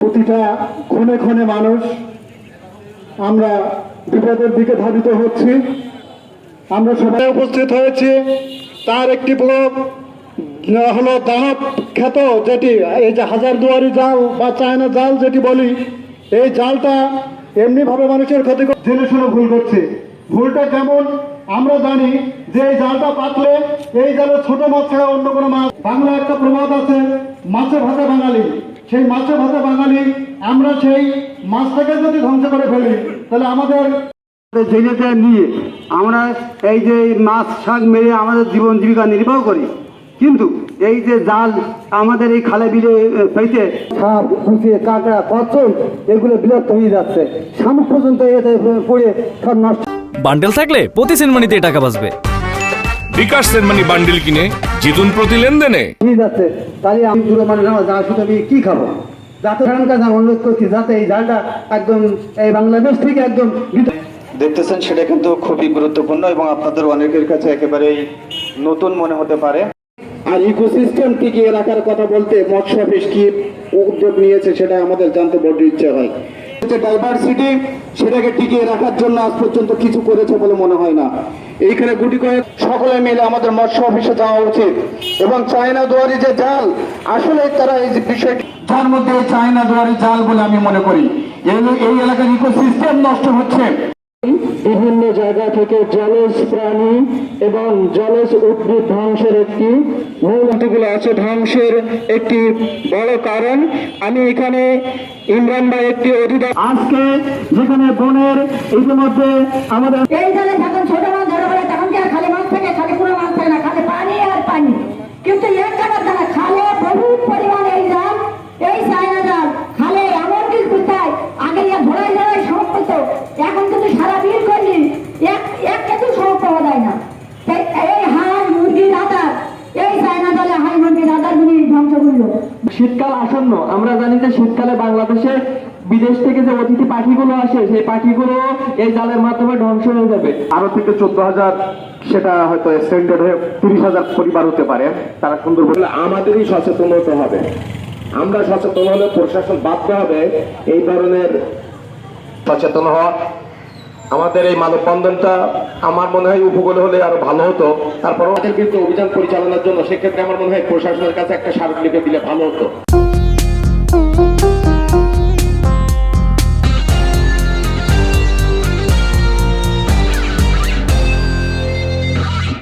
প্রতিটা ক্ষণে ক্ষণে মানুষ আমরা বিপদের দিকে ধাবিত হচ্ছি। আমরা সবাই উপস্থিত হয়েছি। তার একটি ব্লক হলো দানব খ্যাত যেটি, এই যে হাজার দুয়ারি জাল বা চায়না জাল যেটি বলি, এই জালটা এমনিভাবে মানুষের ক্ষতি জেনে শুনে ভুল করছে। ভুলটা কেমন? আমরা জানি যে এই জালটা পাতলে এই জালে ছোট মাছ ছাড়া অন্য কোনো মাছ বাংলা একটা প্রবাদ আছে, মাছে ভাষা বাঙালি। সেই মাছে ভাতে বাঙালি আমরা সেই মাছটাকে যদি ধ্বংস করে ফেলি তাহলে আমাদের জেনেতে নিয়ে আমরা এই যে এই মাছ শাক মেরে আমাদের জীবন জীবিকা নির্বাহ করি। কিন্তু এই যে জাল আমাদের এই খালে বিলে ফেইতে সাপ কুচে কাঁকড়া কচ্ছপ এগুলো বিলুপ্ত হয়ে যাচ্ছে। শামুক পর্যন্ত এতে পড়ে সব নষ্ট। বান্ডেল থাকলে প্রতি সিনেমানিতে টাকা বাঁচবে। বিকাশ সেনমানি বান্ডিল কিনে জিতুন প্রতি লেনদেনে? হয়ে যাচ্ছে তাহলে আমি পুরো মানুষ আমার জাল শুধু আমি কী খাব? যাতে সেখানকার অনুরোধ করছি যাতে এই জালটা একদম এই বাংলাদেশ থেকে একদম দেখতেছেন সেটা কিন্তু খুবই গুরুত্বপূর্ণ এবং আপনাদের অনেকের কাছে একেবারেই নতুন মনে হতে পারে। আর ইকোসিস্টেম টিকিয়ে রাখার কথা বলতে মৎস্য অফিস কি উদ্যোগ নিয়েছে সেটা আমাদের জানতে বড় ইচ্ছে হয়। যে ডাইভার্সিটি সেটাকে টিকিয়ে রাখার জন্য আজ পর্যন্ত কিছু করেছে বলে মনে হয় না। এইখানে গুটি কয়েক সকলে মিলে আমাদের মৎস্য অফিসে যাওয়া উচিত। এবং চায়না দুয়ারি যে জাল আসলে তারা এই বিষয়টি যার মধ্যে চায়না দুয়ারি জাল বলে আমি মনে করি। এই- এই এলাকার ইকোসিস্টেম নষ্ট হচ্ছে। বিভিন্ন জায়গা থেকে জলজ প্রাণী এবং জলজ উদ্ভিদ ধ্বংসের একটি মূলগুলো আছে। ধ্বংসের একটি বড় কারণ। আমি এখানে ইমরান ভাই একটি অধিকার আজকে যেখানে বনের ইতিমধ্যে আমাদের এই জালে যখন ছোট না, খালি পানি আর পানি। কিন্তু এক জায়গার দ্বারা খালে, বহু পরিমাণ এই জাল এই জাল খালে এমন আগে ইয়া ধরাই ধরাই এখন কিন্তু সারা দিন করলি এক এক কেজি যায় না। এই এই জালে গুলি ধ্বংস করল। শীতকাল আসন্ন, আমরা জানি যে শীতকালে বাংলাদেশে বিদেশ থেকে যে অতিথি পাখিগুলো আসে, সেই পাখিগুলো এই জালের মাধ্যমে ধ্বংস হয়ে যাবে। আরও থেকে চোদ্দ হাজার সেটা হয়তো এক্সটেন্ডেড হয়ে তিরিশ হাজার পরিবার হতে পারে। তারা সুন্দর বলে আমাদেরই সচেতন হতে হবে। আমরা সচেতন হলে প্রশাসন বাধ্য হবে এই ধরনের সচেতন হওয়া। আমাদের এই মানববন্ধনটা আমার মনে হয় উপকূলে হলে আরও ভালো হতো। তারপর আমাদের কিন্তু অভিযান পরিচালনার জন্য সেক্ষেত্রে আমার মনে হয় প্রশাসনের কাছে একটা স্মারকলিপি দিলে ভালো হতো।